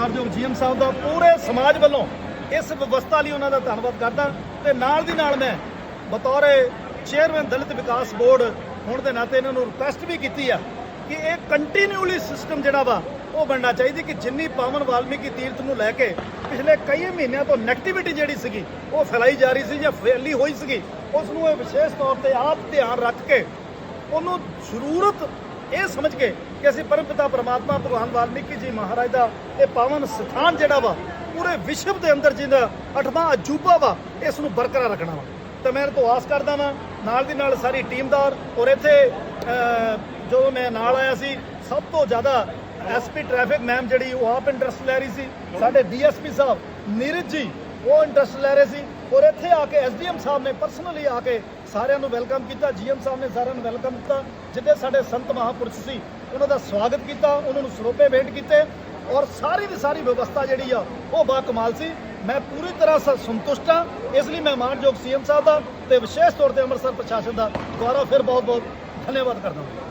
ਸਤਿਕਾਰਯੋਗ ਜੀਐਮ ਸਾਹਿਬ ਦਾ ਪੂਰੇ ਸਮਾਜ ਵੱਲੋਂ ਇਸ ਵਿਵਸਥਾ ਲਈ ਉਹਨਾਂ ਦਾ ਧੰਨਵਾਦ ਕਰਦਾ ਤੇ ਨਾਲ ਦੀ ਨਾਲ ਮੈਂ ਬਤੌਰ ਚੇਅਰਮੈਨ ਦਲਿਤ ਵਿਕਾਸ ਬੋਰਡ ਹੋਣ ਦੇ ਨਾਤੇ ਇਹਨਾਂ ਨੂੰ ਰਿਕੁਐਸਟ ਵੀ ਕੀਤੀ ਆ ਕਿ ਇਹ ਕੰਟੀਨਿਊਲੀ ਸਿਸਟਮ ਜਿਹੜਾ ਵਾ, ਉਹ ਬਣਨਾ ਚਾਹੀਦੀ ਕਿ ਜਿੰਨੀ ਪਾਵਨ ਵਾਲਮੀਕੀ ਤੀਰਥ ਨੂੰ ਲੈ ਕੇ ਪਿਛਲੇ ਕਈ ਮਹੀਨਿਆਂ ਤੋਂ ਨੈਗੇਟਿਵਿਟੀ ਜਿਹੜੀ ਸੀਗੀ, ਉਹ ਫੈਲਾਈ ਜਾ ਰਹੀ ਸੀ ਜਾਂ ਫੈਲੀ ਹੋਈ ਸੀਗੀ ਉਸ ਨੂੰ ਇਹ ਵਿਸ਼ੇਸ਼ ਤੌਰ ਤੇ ਆਪ ਧਿਆਨ ਰੱਖ ਕੇ ਉਹਨੂੰ ਜ਼ਰੂਰਤ ਇਹ ਸਮਝ ਕੇ ਕਿ ਅਸੀਂ ਪਰਮਪਿਤਾ ਪ੍ਰਮਾਤਮਾ ਭਗਵਾਨ ਵਾਲਮੀਕੀ ਜੀ ਮਹਾਰਾਜ ਦਾ ਇਹ ਪਾਵਨ ਸਥਾਨ ਜਿਹੜਾ ਵਾ, ਪੂਰੇ ਵਿਸ਼ਵ ਦੇ ਅੰਦਰ ਜਿਹਦਾ ਅਠਵਾਂ ਅਜੂਬਾ ਵਾ, ਇਸ ਨੂੰ ਬਰਕਰਾਰ ਰੱਖਣਾ ਵਾ। ਤਾਂ ਮੈਂ ਤੋਂ ਆਸ ਕਰਦਾ ਵਾਂ, ਨਾਲ ਦੀ ਨਾਲ ਸਾਰੀ ਟੀਮਦਾਰ ਔਰ ਇੱਥੇ ਜਦੋਂ ਮੈਂ ਨਾਲ ਆਇਆ ਸੀ, ਸਭ ਤੋਂ ਜ਼ਿਆਦਾ ਐਸਪੀ ਟ੍ਰੈਫਿਕ ਮੈਮ ਜਿਹੜੀ ਉਹ ਆਪ ਇੰਟਰਸਟ ਲੈ ਰਹੀ ਸੀ। ਸਾਡੇ ਡੀਐਸਪੀ ਸਾਹਿਬ, ਨੀਰਜ ਜੀ ਉਹ ਇੰਟਰਸਟ ਲੈ ਰਹੇ ਸੀ। ਔਰ ਇੱਥੇ ਆ ਕੇ ਐਸਡੀਐਮ ਸਾਹਿਬ ਨੇ ਪਰਸਨਲੀ ਆ ਕੇ ਸਾਰਿਆਂ ਨੂੰ ਵੈਲਕਮ ਕੀਤਾ ਜੀਐਮ ਸਾਹਿਬ ਨੇ ਸਾਰਿਆਂ ਨੂੰ ਵੈਲਕਮ ਕੀਤਾ ਜਿੱਦੇ ਸਾਡੇ ਸੰਤ ਮਹਾਪੁਰਸ਼ ਸੀ, ਉਹਨਾਂ ਦਾ ਸਵਾਗਤ ਕੀਤਾ, ਉਹਨਾਂ ਨੂੰ ਸਰੋਪੇ ਭੇਟ ਕੀਤੇ ਔਰ ਸਾਰੀ ਦੀ ਸਾਰੀ ਵਿਵਸਥਾ ਜਿਹੜੀ ਆ, ਉਹ ਬਾ ਕਮਾਲ ਸੀ। ਮੈਂ ਪੂਰੀ ਤਰ੍ਹਾਂ ਸੰਤੁਸ਼ਟ ਹਾਂ ਇਸ ਲਈ ਮੈਂ ਮਾਨਯੋਗ ਸੀਐਮ ਸਾਹਿਬ ਦਾ ਤੇ ਵਿਸ਼ੇਸ਼ ਤੌਰ ਤੇ ਅੰਮ੍ਰਿਤਸਰ ਪ੍ਰਸ਼ਾਸਨ ਦਾ ਦੁਆਰਾ ਫਿਰ ਬਹੁਤ ਬਹੁਤ ਧੰਨਵਾਦ ਕਰਦਾ ਹਾਂ।